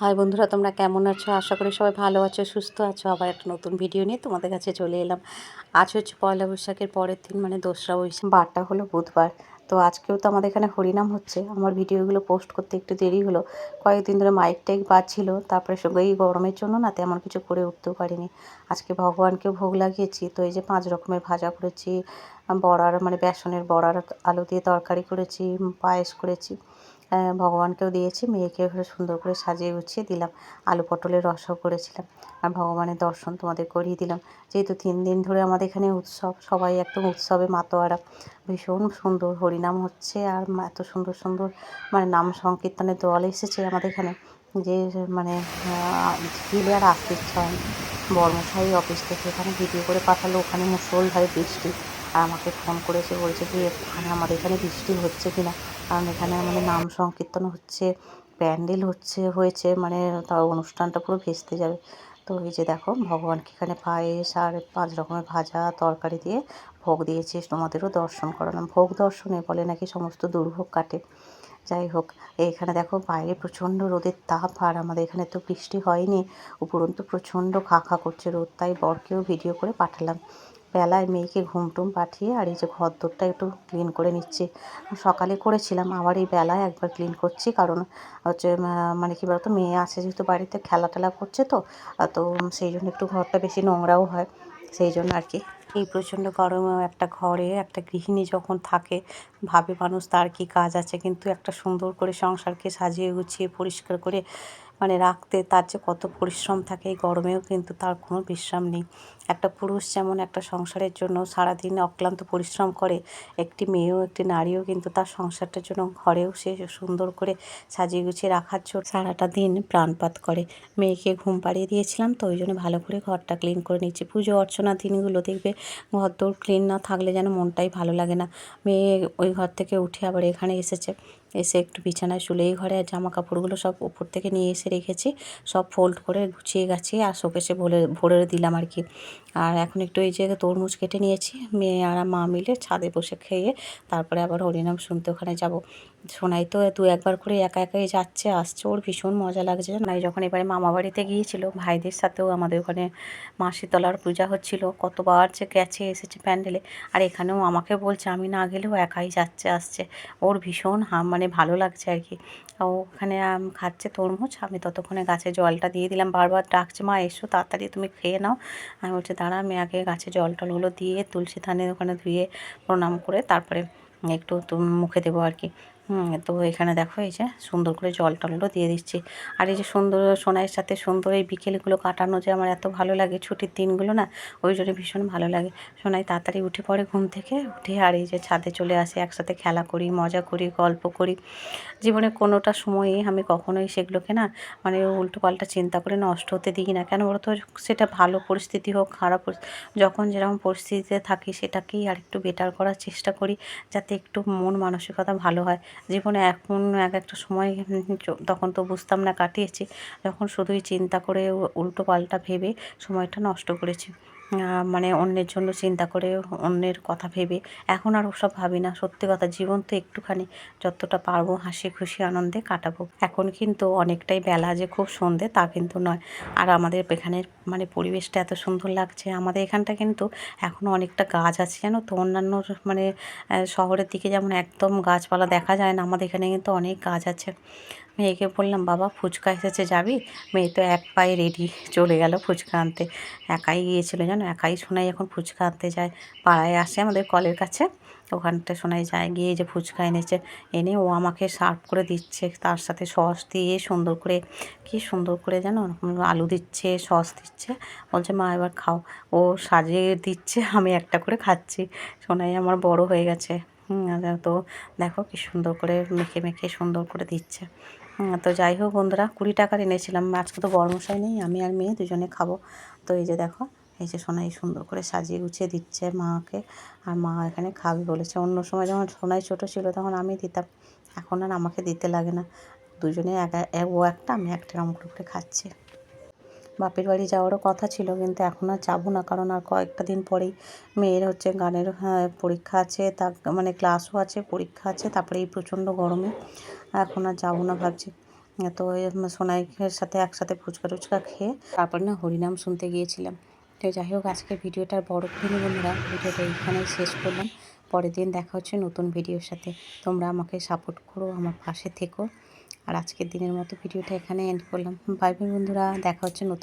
High বন্ধুরা, তোমরা কেমন আছো? আশা করি সবাই ভালো আছো, সুস্থ আছো। আবার একটা নতুন ভিডিও নিয়ে তোমাদের কাছে চলে এলাম। আজ হচ্ছে পয়লা বৈশাখের পরের দিন মানে দোসরা বৈশাখ, বারটা হলো বুধবার। তো আজকেও তো আমাদের এখানে হরিনাম হচ্ছে। আমার ভিডিওগুলো পোস্ট করতে একটু দেরি হলো। কয়েকদিন ধরে মাইক টাইক বাজছিল, তারপরে সঙ্গে এই গরমের জন্য না, তেমন কিছু করে উঠতেও পারিনি। আজকে ভগবানকেও ভোগ লাগিয়েছি। তো এই যে পাঁচ রকমের ভাজা করেছি, বড়ার মানে বেসনের বড়ার আলু দিয়ে তরকারি করেছি, পায়েস করেছি। ভগবানকেও দিয়েছি মেয়েকেও সুন্দর করে সাজিয়ে গুছিয়ে দিলাম। আলু পটলের রসও করেছিলাম। আর ভগবানের দর্শন তোমাদের করিয়ে দিলাম। যেহেতু তিন দিন ধরে আমাদের এখানে উৎসব, সবাই একদম উৎসবে মাতোয়ারা। ভীষণ সুন্দর, হরিনাম হচ্ছে আর এত সুন্দর সুন্দর মানে নাম সংকীর্তনের দল এসেছে আমাদের এখানে। যে মানে গেলে আর আসতে ইচ্ছা হয় বর্মশাহী অফিস থেকে এখানে ভিডিও করে পাঠালো, ওখানে মুসলধারে বৃষ্টি। আর আমাকে ফোন করেছে, বলছে যে, এখানে আমাদের এখানে বৃষ্টি হচ্ছে কি না কারণ এখানে আমাদের নাম সংকীর্তন হচ্ছে, প্যান্ডেল হচ্ছে, হয়েছে মানে তার অনুষ্ঠানটা পুরো ভেস্তে যাবে। তো এই যে দেখো ভগবানকে এখানে পায়েস আর পাঁচ রকমের ভাজা, তরকারি দিয়ে ভোগ দিয়েছিস তোমাদেরও দর্শন করালাম। ভোগ দর্শনে বলে নাকি সমস্ত দুর্ভোগ কাটে। যাই হোক, এখানে দেখো বাইরে প্রচণ্ড রোদের তাপ আর আমাদের এখানে তো বৃষ্টি হয়নি। উপরন্তু প্রচণ্ড খা খা করছে রোদ, তাই বরকেও ভিডিও করে পাঠালাম। বেলায় মেয়েকে ঘুম টুম পাঠিয়ে আর এই যে ঘর দোরটা একটু ক্লিন করে নিচ্ছি। সকালে করেছিলাম, আবার এই বেলায় একবার ক্লিন করছি কারণ হচ্ছে মানে কী বলতো, মেয়ে আছে যেহেতু বাড়িতে খেলা টেলা করছে তো তো সেই জন্য একটু ঘরটা বেশি নোংরাও হয়। সেই জন্য আর কি। এই প্রচণ্ড গরমে একটা ঘরে একটা গৃহিণী যখন থাকে, ভাবে মানুষ তার কি কাজ আছে, কিন্তু একটা সুন্দর করে সংসারকে সাজিয়ে গুছিয়ে পরিষ্কার করে মানে রাখতে তার যে কত পরিশ্রম থাকে এই গরমেও কিন্তু তার কোনো বিশ্রাম নেই। একটা পুরুষ যেমন একটা সংসারের জন্য সারাদিন অক্লান্ত পরিশ্রম করে, একটি মেয়েও, একটি নারীও কিন্তু তার সংসারটার জন্য ঘরেও সে সুন্দর করে সাজিয়ে গুছিয়ে রাখার জন্য সারাটা দিন প্রাণপাত করে। মেয়েকে ঘুম পাড়িয়ে দিয়েছিলাম তো ওই জন্য ভালো করে ঘরটা ক্লিন করে নিচ্ছি পুজো অর্চনার দিনগুলো দেখবে ঘর দৌড় ক্লিন না থাকলে যেন মনটাই ভালো লাগে না। মেয়ে ওই ঘর থেকে উঠে আবার এখানে এসেছে। এসে একটু বিছানায় শুলে এই ঘরে জামা কাপড়গুলো সব উপর থেকে নিয়ে এসে রেখেছি। সব ফোল্ড করে গুছিয়ে গাছিয়ে আর শোকেসে ভরে ভরে দিলাম আর কি। আর এখন একটু এই যে তরমুজ কেটে নিয়েছি। মেয়ে আর মা মিলে ছাদে বসে খেয়ে তারপরে আবার হরিনাম শুনতে ওখানে যাব। সোনাই তো দু একবার করে একা একাই যাচ্ছে, আসছে, ওর ভীষণ মজা লাগছে। নাই যখন এবারে মামা বাড়িতে গিয়েছিল, ভাইদের সাথেও আমাদের ওখানে মা শীতলার পূজা হচ্ছিল, কতবার যে গেছে, এসেছে প্যান্ডেলে। আর এখানেও আমাকে বলছে, আমি না গেলেও একাই যাচ্ছে, আসছে। ওর ভীষণ হাম মানে ভালো লাগছে আর কি। ওখানে খাচ্ছে তরমুজ, আমি ততক্ষণে গাছে জলটা দিয়ে দিলাম। বারবার ডাকছে, মা, এসো তাড়াতাড়ি, তুমি খেয়ে নাও। আমি বলছি, দাঁড়া, আমি আগে গাছে জল টলগুলো দিয়ে তুলসী থানের ওখানে ধুয়ে প্রণাম করে তারপরে একটু মুখে দেবো আর কি। তো এখানে দেখো এই যে সুন্দর করে জল টলগুলো দিয়ে দিচ্ছি। আর এই যে সুন্দর সোনাইয়ের সাথে সুন্দর এই বিকেলগুলো কাটানো যে আমার এত ভালো লাগে, ছুটির দিনগুলো না, ওই জন্য ভীষণ ভালো লাগে। সোনাই তাড়াতাড়ি উঠে পড়ে ঘুম থেকে, উঠে আর এই যে ছাদে চলে আসে, একসাথে খেলা করি, মজা করি, গল্প করি। জীবনে কোনোটা সময়ে আমি কখনোই সেগুলোকে না মানে উল্টো পাল্টা চিন্তা করে নষ্ট হতে দিই না। কেন বলতো? সেটা ভালো পরিস্থিতি হোক, খারাপ যখন যেরকম পরিস্থিতিতে থাকি সেটাকেই আর একটু বেটার করার চেষ্টা করি, যাতে একটু মন মানসিকতা ভালো হয়। জীবনে এখন এক একটা সময় তখন তো বুঝতাম না, কাটিয়েছি। যখন শুধুই চিন্তা করে উল্টো পাল্টা ভেবে সময়টা নষ্ট করেছি। মানে অন্যের জন্য চিন্তা করে অন্যের কথা ভেবে এখন আর ওসব ভাবি না। সত্যি কথা, জীবন তো একটুখানি যতটা পারব হাসি খুশি আনন্দে কাটাবো। এখন কিন্তু অনেকটাই বেলা যে খুব সন্ধে তা কিন্তু নয়। আর আমাদের এখানের মানে পরিবেশটা এত সুন্দর লাগছে। আমাদের এখানটা কিন্তু এখনও অনেকটা গাছ আছে, জানো তো? অন্যান্য মানে শহরের দিকে যেমন একদম গাছপালা দেখা যায় না, আমাদের এখানে কিন্তু অনেক গাছ আছে। মেয়েকে বললাম, বাবা, ফুচকা এসেছে, যাবি? মেয়ে তো এক পায়ে রেডি চলে গেল ফুচকা আনতে। একাই গিয়েছিল জানো, একাই শোনাই এখন ফুচকা আনতে যায়। পাড়ায় আসে আমাদের কলের কাছে, ওখানটা শোনাই যায়, গিয়ে যে ফুচকা এনেছে, এনে ও আমাকে সার্ভ করে দিচ্ছে, তার সাথে সস দিয়ে সুন্দর করে, কি সুন্দর করে জানো, আলু দিচ্ছে সস দিচ্ছে। বলছে, মা, এবার খাও। ও সাজিয়ে দিচ্ছে, আমি একটা করে খাচ্ছি। শোনাই আমার বড় হয়ে গেছে। তো দেখো কি সুন্দর করে মেখে মেখে সুন্দর করে দিচ্ছে। তো যাই হোক বন্ধুরা, কুড়ি টাকার এনেছিলাম। আজকে তো বড়মশাই নেই, আমি আর মেয়ে দুজনে খাব। তো এই যে দেখো, এই যে সোনাই সুন্দর করে সাজিয়ে গুছিয়ে দিচ্ছে মাকে, আর মা এখানে খাবে বলেছে। অন্য সময় যখন সোনাই ছোটো ছিল তখন আমি দিতাম, এখন আর আমাকে দিতে লাগে না। দুজনে এক ও একটা, আমি একটা রকম করে খাচ্ছি। বাপের বাড়ি যাওয়ারও কথা ছিল কিন্তু এখন আর যাব না। কারণ আর কয়েকটা দিন পরেই মেয়ের হচ্ছে গানের হ্যাঁ, পরীক্ষা আছে তা মানে ক্লাসও আছে পরীক্ষা আছে তারপরে এই প্রচণ্ড গরমে এখন আর যাব না ভাবছি। তো সোনাইয়ের সাথে একসাথে ফুচকা টুচকা খেয়ে তারপর না হরিনাম শুনতে গিয়েছিলাম। তো যাই হোক আজকের ভিডিওটার বড় করিনি বন্ধুরা ভিডিওটা এইখানেই শেষ করলাম। পরের দিন দেখা হচ্ছে নতুন ভিডিওর সাথে। তোমরা আমাকে সাপোর্ট করো আমার পাশে থেকো। আর আজকের দিনের মতো ভিডিওটা এখানে এন্ড করলাম। বাই বাই বন্ধুরা। দেখা হচ্ছে নতুন